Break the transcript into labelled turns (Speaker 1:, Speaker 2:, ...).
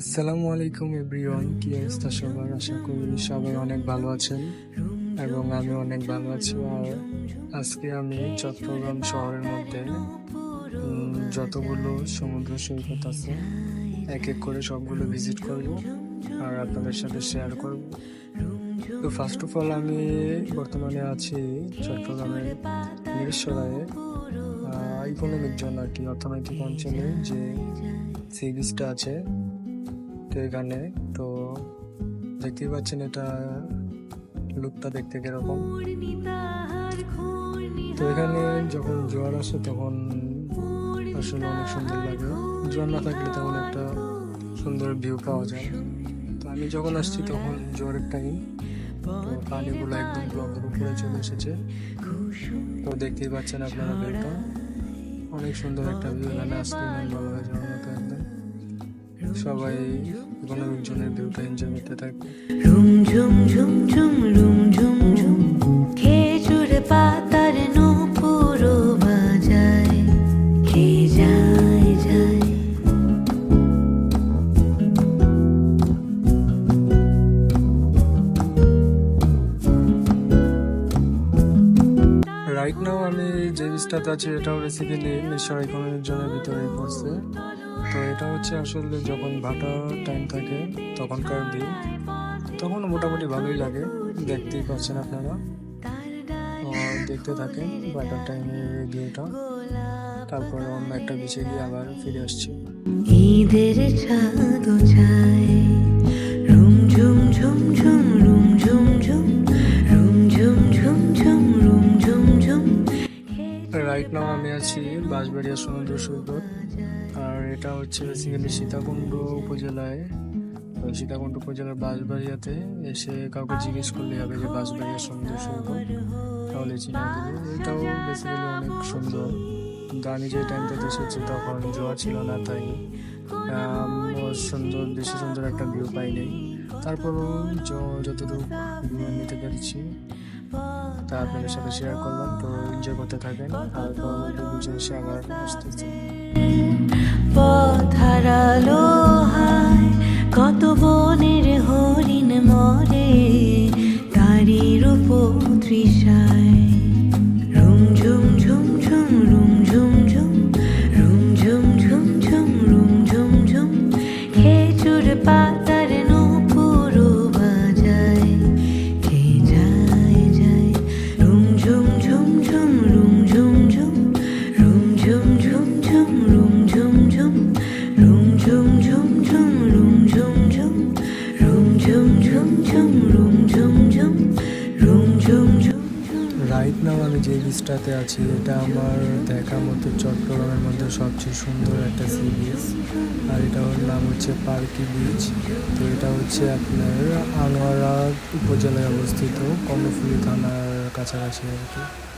Speaker 1: আসসালামু আলাইকুম, এভরিওয়ান। কি অবস্থা সবার? আশা করি সবাই অনেক ভালো আছেন এবং আমি অনেক ভালো আছি। আর আজকে আমি চট্টগ্রাম শহরের মধ্যে যতগুলো সমুদ্র সৈকত আছে, এক এক করে সবগুলো ভিজিট করব আর আপনাদের সাথে শেয়ার করব। তো ফার্স্ট অফ অল আমি বর্তমানে আছি চট্টগ্রামের মিরেশ্বরায়ে ইকোনমিক জোন আর কি অর্থনৈতিক অঞ্চলে যে সি আছে। তো এখানে। তো দেখতেই পাচ্ছেন এটা লুকটা দেখতে কীরকম। তো এখানে যখন জোয়ার আসে তখন আসলে অনেক সুন্দর লাগে। জোয়ার না থাকলে তেমন একটা সুন্দর ভিউ পাওয়া যায়। তো আমি যখন আসছি তখন জোয়ারের টাইম তো পানিগুলো একদম ব্লকের উপরে চলে এসেছে। তো দেখতেই পাচ্ছেন আপনারা ভিউটা অনেক সুন্দর একটা ভিউ এখানে মন ভালো হয়ে যাওয়ার মতো একদম সবাই কোনো একজনের ভিউটা এনজয় করতে থাকবে
Speaker 2: রুম ঝুম ঝুম ঝুম রুম ঝুম ঝুম। খেজুর পাতার নূপুর বাজায় কে যায় যায়।
Speaker 1: রাইট নাও আমি যে বিচটাতে আছি এটাও রেসিপি বেসিক্যালি মিশর ইকোনমিক জোনের ভিতরে পড়ছে। তো এটা হচ্ছে আসলে যখন ভাটা টাইম থাকে তখনকার ভিউ তখন মোটামুটি ভালোই লাগে। দেখতেই পাচ্ছেন আপনারা। দেখতে থাকেন ভাটার টাইমে ভিউটা তারপরে অন্য একটা বিচে গিয়ে আবার ফিরে আসছি।
Speaker 2: ঈদের
Speaker 1: নাও আমি আছি, বাঁশবাড়িয়া সমুদ্র সৈকত। আর এটা হচ্ছে বেসিক্যালি সীতাকুণ্ড উপজেলায়। সীতাকুণ্ড উপজেলার বাঁশবাড়িয়াতে এসে কাউকে জিজ্ঞেস করলে হবে যে বাঁশবাড়িয়া সমুদ্র সৈকত, তাহলে চিনে দেবে এটাও বেসিক্যালি অনেক সুন্দর। কিন্তু আমি যে টাইমটাতে এসেছি তখন জোয়া ছিল না, তাই সুন্দর, বেশি সুন্দর একটা ভিউ পাইনি। তারপরও যতটুকু ভিউ নিতে পেরেছি তা আপনাদের সাথে শেয়ার করলাম, তো এনজয় করতে থাকেন, আর পরবর্তী এসে আবার আসতেছি।
Speaker 2: কত বনের হরিণ মরে তারি রূপ তৃষায়। ঝুম ঝুম
Speaker 1: আমি যে বিচটাতে আছি, এটা আমার দেখা মতো চট্টগ্রামের মধ্যে সবচেয়ে সুন্দর একটা সি বিচ আর এটা ওর নাম হচ্ছে পার্কি বিচ তো এটা হচ্ছে আপনার আনোয়ারা উপজেলায় অবস্থিত, কর্ণফুলী থানার কাছাকাছি আর কি।